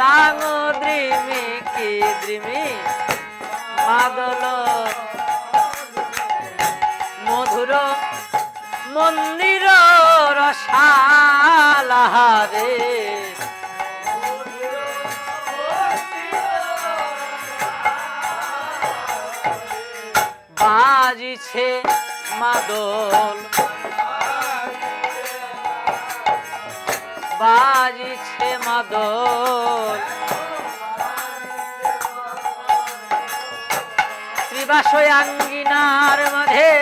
রাঙ দ্রিমি কি দ্রিমি মাদল মধুর মন্দির রসালাহারে। বাজিছে মাদল বাজিছে মাদল। শ্রীবাসয় আঙ্গিনার মাঝে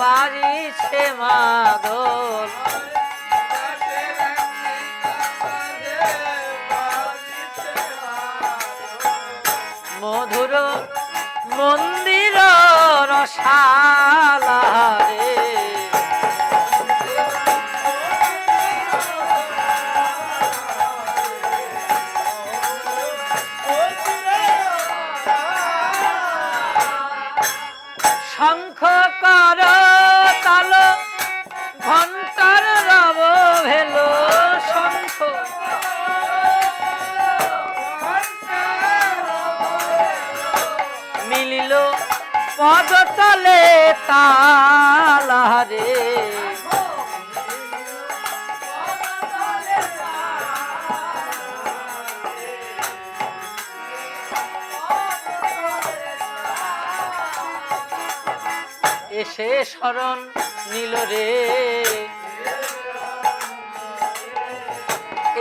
বাজিছে মাদল। তালারে এসে শরণ নিল রে।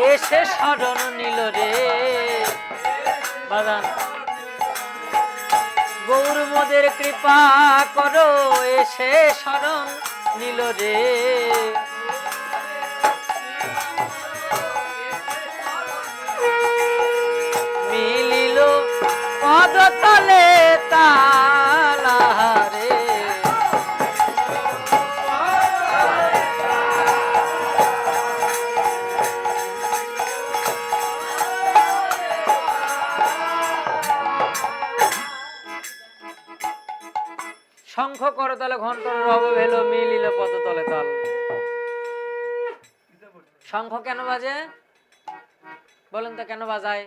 এসে শরণ নিল রে। বাদান গৌর মোদের কৃপা করো এসে শরণ নিল রে। মিলিল পদতলে তালারে শঙ্খ কেন বাজে? বলেন তো কেন বাজায়?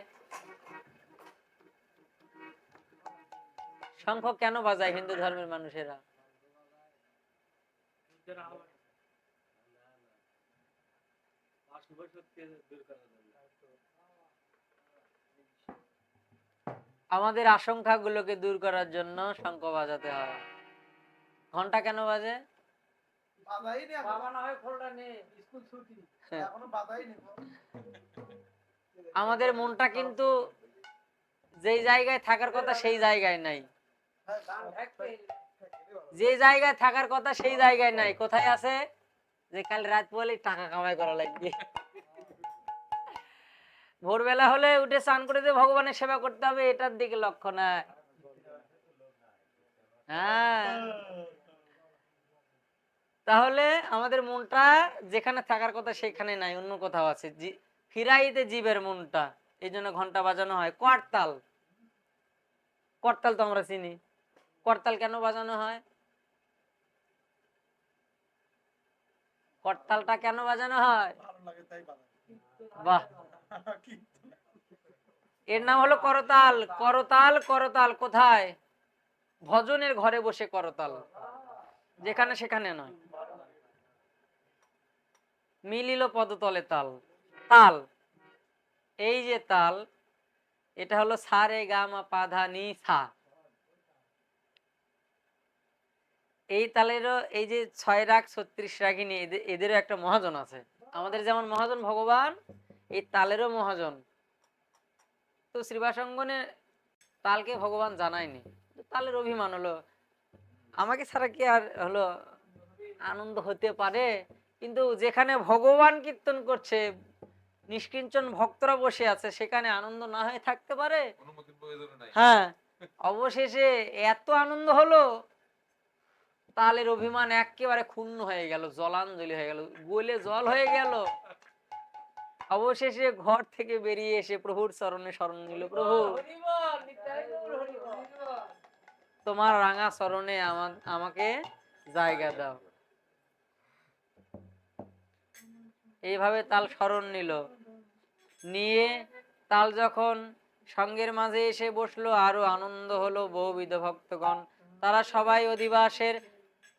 শঙ্খ কেন বাজায় হিন্দু ধর্মের মানুষেরা? আমাদের আশঙ্কাগুলোকে দূর করার জন্য শঙ্খ বাজাতে হয়। ঘণ্টা কেন বাজে? নেই। বাবা না হয় খোলটা নে স্কুল ছুটি। হ্যাঁ। আমাদের মনটা কিন্তু যেই জায়গায় থাকার কথা সেই জায়গায় নাই। যে জায়গায় থাকার কথা সেই জায়গায় নাই। কোথায় আছে? যে কাল রাত বলে টাকা কামাই করা লাগবে। ভোরবেলা হলে উঠে স্নান করে দিয়ে ভগবানের সেবা করতে হবে এটার দিকে লক্ষ্য নাই। হ্যাঁ। তাহলে আমাদের মনটা যেখানে থাকার কথা সেখানে নাই অন্য কোথাও আছে। ফিরাইতে জীবের মনটা এই জন্য ঘণ্টা বাজানো হয়। করতাল করতাল তো আমরা চিনি। করতাল কেন বাজানো হয়? করতালটা কেন বাজানো হয়? বাহ। এর নাম হলো করতাল। করতাল করতাল কোথায়? ভজনের ঘরে বসে করতাল। যেখানে সেখানে নয়। মিলিল পদতলে তাল। তাল। এই যে তাল, এটা হলো সারে গামা পাধা নি সা। এই তালেরও এই যে ছয় রাগ, ছত্রিশ রাগিনী এদের এদেরও একটা মহাজন আছে। আমাদের যেমন মহাজন ভগবান, এই তালেরও মহাজন। তো শ্রীবাসঙ্গনে তালকে ভগবান জানায়নি। তালের অভিমান হলো, আমাকে ছাড়া কি আর হলো আনন্দ হতে পারে? কিন্তু যেখানে ভগবান কীর্তন করছে নিষ্কিঞ্চন ভক্তরা বসে আছে সেখানে আনন্দ না হয়ে থাকতে পারে? হ্যাঁ অবশেষে এত আনন্দ হলো তালের অভিমান একেবারে ক্ষুণ্ণ হয়ে গেল জলাঞ্জলি হয়ে গেল গোলে জল হয়ে গেল। অবশেষে ঘর থেকে বেরিয়ে এসে প্রভুর চরণে শরণ নিল প্রভু। তোমার রাঙা চরণে আমা- আমাকে জায়গা দাও। এইভাবে তাল স্মরণ নিল। নিয়ে তাল যখন সঙ্গের মাঝে এসে বসল, আরও আনন্দ হলো বহুবিধ ভক্তগণ। তারা সবাই অধিবাসের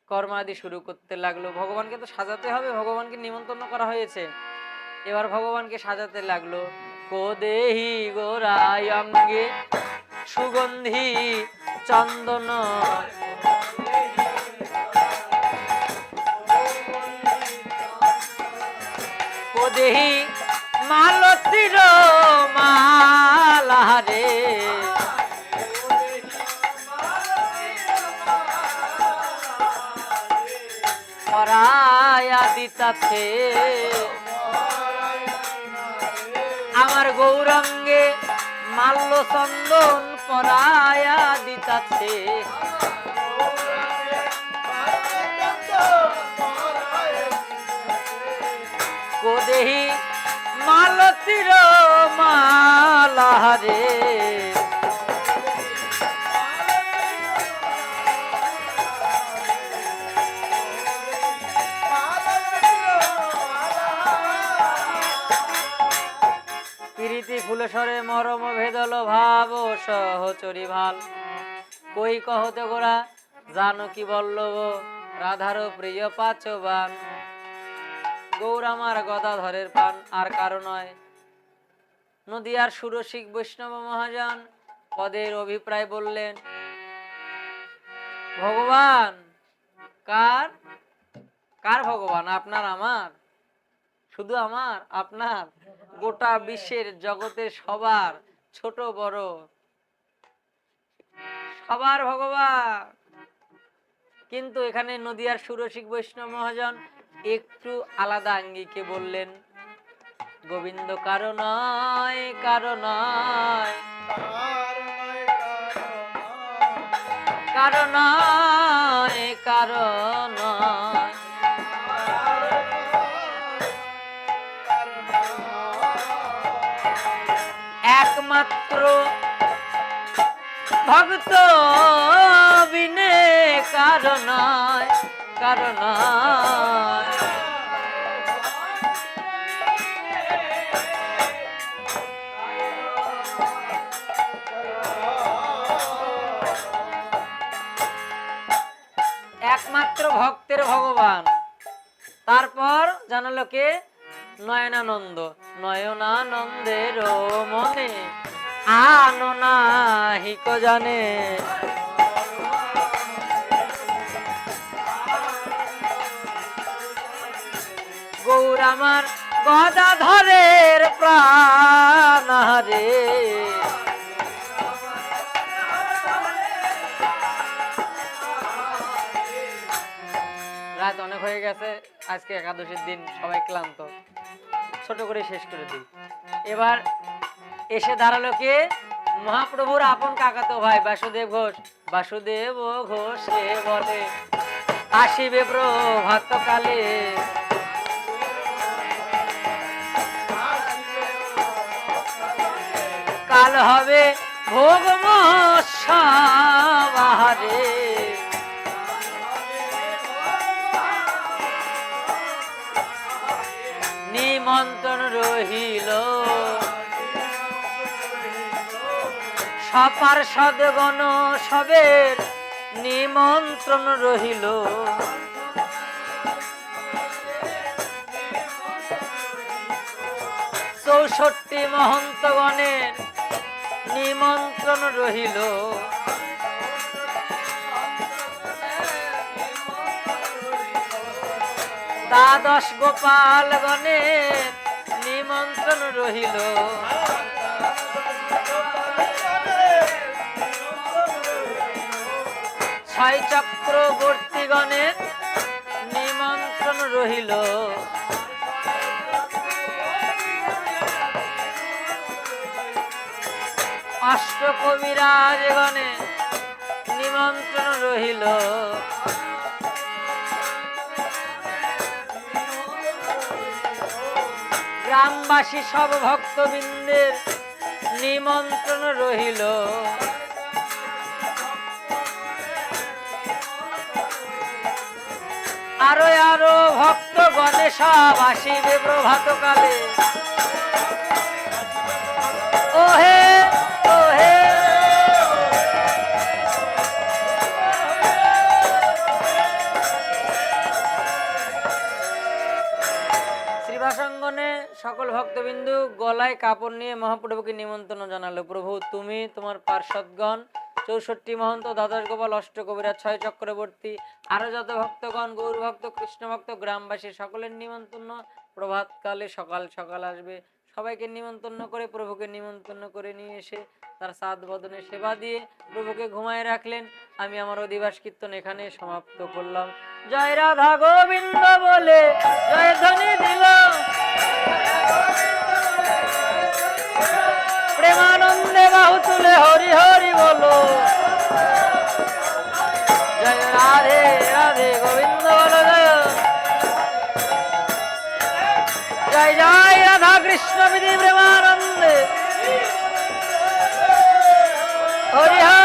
কর্মাদি শুরু করতে লাগল। ভগবানকে তো সাজাতে হবে, ভগবানকে নিমন্ত্রণ করা হয়েছে। এবার ভগবানকে সাজাতে লাগল। কোদেহি গোরায় অঙ্গে সুগন্ধি চন্দন কোদেহি মালতির মালারে পরায়া দিতাছে আমার গৌরঙ্গে মাল্য চন্দন পরায়া দিতাছে কোদেহি মালতির মালারে প্রীতি ফুলসরে মরম ভেদল ভাব সহচরি ভালো কই কহতে গোরা, জানো কি বল্লভ, রাধার প্রিয় পাচবান। গৌর আমার গদাধরের পান আর কারও নয়। নদিয়ার সুরসিক বৈষ্ণব মহাজন পদের অভিপ্রায় বললেন, ভগবান, কার? কার ভগবান? আপনার আমার? শুধু আমার? আপনার? গোটা বিশ্বের জগতের সবার ছোট বড়। সবার ভগবান। কিন্তু এখানে নদিয়ার সুরসিক বৈষ্ণব মহাজন একটু আলাদা আঙ্গিকে বললেন, গোবিন্দ, কারও নয় কারও নয়। কারও নয় কারও নয়। একমাত্র ভক্ত বিনে কারও নয়। একমাত্র ভক্তের ভগবান। তারপর জানালো কে? নয়নানন্দ। নয়নানন্দের মনে আনো না হিক জানে। গৌর আমার গদাধরের প্রাণ রে রাত অনেক হয়ে গেছে, আজকে একাদশীর দিন, সবাই ক্লান্ত। ছোট করে শেষ করে দিই। এবার এসে দাঁড়াল কে? মহাপ্রভুর আপন কাকাতো ভাই, বাসুদেব ঘোষ। বাসুদেব ঘোষে বলে, আসিবে প্রভাত হবে ভোগ মহারে নিমন্ত্রণ রহিল। সপার সদগণ সবের নিমন্ত্রণ রহিল। চৌষট্টি মহন্তগণের নিমন্ত্রণ রহিল। দ্বাদশ গোপালগণের নিমন্ত্রণ রহিল। ছয় চক্রবর্তীগণের নিমন্ত্রণ রহিল। অষ্ট কবিরাজগণের নিমন্ত্রণ রহিল। গ্রামবাসী সব ভক্তবৃন্দের নিমন্ত্রণ রহিল। আরও আরও ভক্ত গণে গণেশ আসিবে শ্রীবাসঙ্গনে সকল ভক্তবিন্দু গলায় কাপড় নিয়ে মহাপ্রভুকে নিমন্ত্রণ জানালো। প্রভু, তুমি তোমার পার্শ্বদগণ, চৌষট্টি মহন্ত দ্বাদশ গোপাল, অষ্ট কবিরা ছয় চক্রবর্তী আরও যত ভক্তগণ গৌর কৃষ্ণভক্ত, গ্রামবাসী, সকলের নিমন্ত্রণ। প্রভাতকালে সকাল সকাল আসবে। সবাইকে নিমন্ত্রণ করে প্রভুকে নিমন্ত্রণ করে নিয়ে এসে তার সাত বদনে সেবা দিয়ে প্রভুকে ঘুমায় রাখলেন। আমি আমার অধিবাস কীর্তন এখানে সমাপ্ত করলাম। জয় রাধা গোবিন্দ বলে, জয় ধ্বনি দিল। প্রেমানন্দে বাহু তুলে হরি হরি বলো। জয় রাধে রাধে গোবিন্দ বলো। জয় জয়। জয় কৃষ্ণ বিধি প্রেমানন্দে হরিহর!